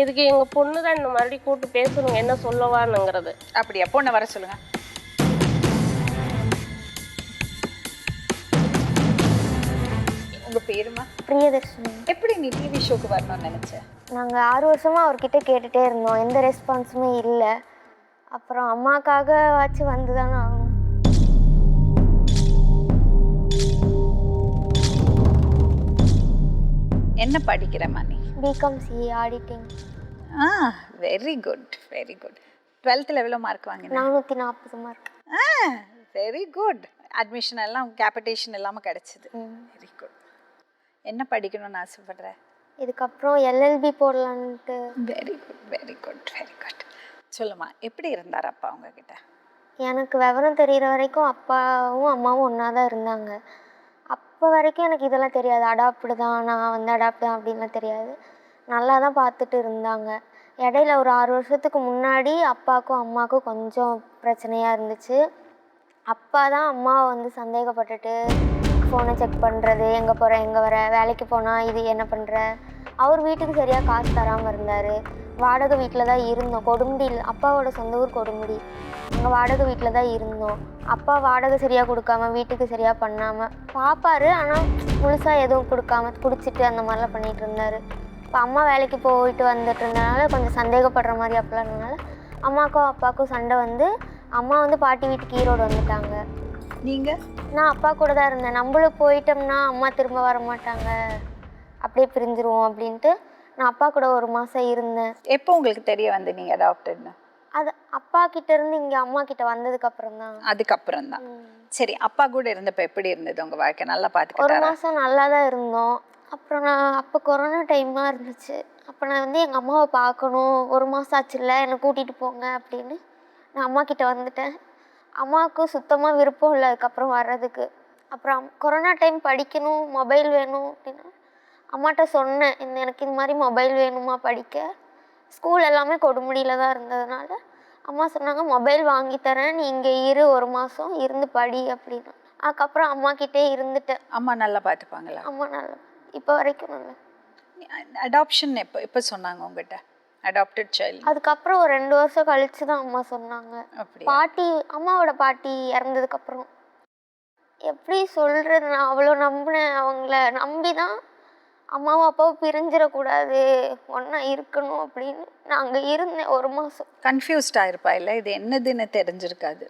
இதுக்கு எங்க பொண்ணு தான் இந்த மறுபடியும் கூட்டு பேசணும் என்ன சொல்லவானுங்கிறது. அப்படியா? பொண்ணை வர சொல்லுங்க. உங்க பேருமா? பிரியதர்ஷினி. எப்படி நீ டிவி ஷோக்கு வரணும்னு நினைச்ச? நாங்கள் ஆறு வருஷமாக அவர்கிட்ட கேட்டுகிட்டே இருந்தோம். எந்த ரெஸ்பான்ஸுமே இல்லை. அப்புறம் அம்மாக்காக வச்சு வந்து தானே ஆகணும். என்ன படிக்கிறமா நீ பிகாம் சிஏ ஆடிட்டிங் ஆ வெரி குட் வெரி குட் டுவெல்த்தில் எவ்வளோ மார்க் வாங்கின நானூற்றி நாற்பது மார்க் ஆ வெரி குட் அட்மிஷன் எல்லாம் கேபிட்டேஷன் இல்லாமல் கிடச்சிது. வெரி குட் என்ன படிக்கணும்னு ஆசைப்படுற? இதுக்கப்புறம் LLB போடலான்ட்டு. Very good very good very good சொல்லுமா எப்படி இருந்தார் அப்பா உங்ககிட்ட? எனக்கு விவரம் தெரிகிற வரைக்கும் அப்பாவும் அம்மாவும் ஒன்றா தான் இருந்தாங்க. அப்போ வரைக்கும் எனக்கு இதெல்லாம் தெரியாது. அடாப்டு தான் நான் வந்து அடாப்டு தான் அப்படின்லாம் தெரியாது. நல்லா தான் பார்த்துட்டு இருந்தாங்க. இடையில ஒரு ஆறு வருஷத்துக்கு முன்னாடி அப்பாவுக்கும் அம்மாவுக்கும் கொஞ்சம் பிரச்சனையாக இருந்துச்சு. அப்பா தான் அம்மாவை வந்து சந்தேகப்பட்டுட்டு ஃபோனை செக் பண்ணுறது எங்கே போகிற எங்கே வர வேலைக்கு போனால் இது என்ன பண்ணுற அவர் வீட்டுக்கு சரியாக காசு தராமல் இருந்தார். வாடகை வீட்டில் தான் இருந்தோம். கொடுமுடியில் அப்பாவோட சொந்த ஊர் கொடுமுடி. அங்கே வாடகை வீட்டில் தான் இருந்தோம். அப்பா வாடகை சரியாக கொடுக்காம வீட்டுக்கு சரியாக பண்ணாமல் பார்ப்பாரு ஆனால் முழுசாக எதுவும் கொடுக்காம குடிச்சிட்டு அந்த மாதிரிலாம் பண்ணிகிட்டு இருந்தார். இப்போ அம்மா வேலைக்கு போயிட்டு வந்துட்டு இருந்தனால கொஞ்சம் சந்தேகப்படுற மாதிரி அப்பெல்லாம் இருந்தனால அம்மாக்கும் அப்பாவுக்கும் சண்டை வந்து அம்மா வந்து பாட்டி வீட்டுக்கு ஈரோடு வந்துட்டாங்க. நீங்கள் நான் அப்பா கூட தான் இருந்தேன். நம்மளும் போயிட்டோம்னா அம்மா திரும்ப வர மாட்டாங்க. அப்படியே பிரிஞ்சிருவோம் அப்படின்ட்டு நான் அப்பா கூட ஒரு மாதம் இருந்தேன். எப்போ உங்களுக்கு தெரிய வந்து நீங்கள் அடாப்டட்னு அது அப்பா கிட்ட இருந்து இங்கே அம்மா கிட்ட வந்ததுக்கு அப்புறம் தான். அதுக்கப்புறம் தான். சரி அப்பா கூட இருந்தப்ப எப்படி இருந்தது உங்க வாழ்க்கை? நல்லா ஒரு பார்த்துக்கிட்டாரா மாதம் நல்லா தான் இருந்தோம். அப்புறம் நான் அப்போ கொரோனா டைமாக இருந்துச்சு. அப்போ நான் வந்து எங்கள் அம்மாவை பார்க்கணும். ஒரு மாதம் ஆச்சுல்ல என்னை கூட்டிகிட்டு போங்க அப்படின்னு நான் அம்மா கிட்ட வந்துட்டேன். அம்மாவுக்கு சுத்தமாக விருப்பம் இல்லை அதுக்கப்புறம் வர்றதுக்கு. அப்புறம் கொரோனா டைம் படிக்கணும் மொபைல் வேணும் அப்படின்னா அம்மாட்ட சொன்னேன். இந்த எனக்கு இந்த மாதிரி மொபைல் வேணுமா படிக்க? ஸ்கூல் எல்லாமே கொடுமுடியில் தான் இருந்ததுனால அம்மா சொன்னாங்க மொபைல் வாங்கி தரேன். நீ இங்கே இரு ஒரு மாதம் இருந்து படி அப்படின்னு. அதுக்கப்புறம் அம்மா கிட்டே இருந்துட்டேன். அம்மா நல்லா பார்த்துப்பாங்களா? அம்மா நல்லா இப்போ வரைக்கும் அடாப்ஷன் எப்போ எப்போ சொன்னாங்க உங்ககிட்ட? அடாப்டட் சைல்டு அதுக்கப்புறம் ஒரு ரெண்டு வருஷம் கழிச்சு தான் அம்மா சொன்னாங்க. அப்படி பாட்டி அம்மாவோட பாட்டி இறந்ததுக்கப்புறம். எப்படி சொல்கிறது நான் அவ்வளோ நம்பினேன். அவங்கள நம்பி தான் அம்மாவும் அப்பாவும் பிரிஞ்சிடக்கூடாது. ஒன்றா இருக்கணும் அப்படின்னு நான் அங்கே இருந்தேன் ஒரு மாதம் கன்ஃபியூஸ்டாக இருப்பா இல்லை? இது என்னதுன்னு தெரிஞ்சிருக்காது.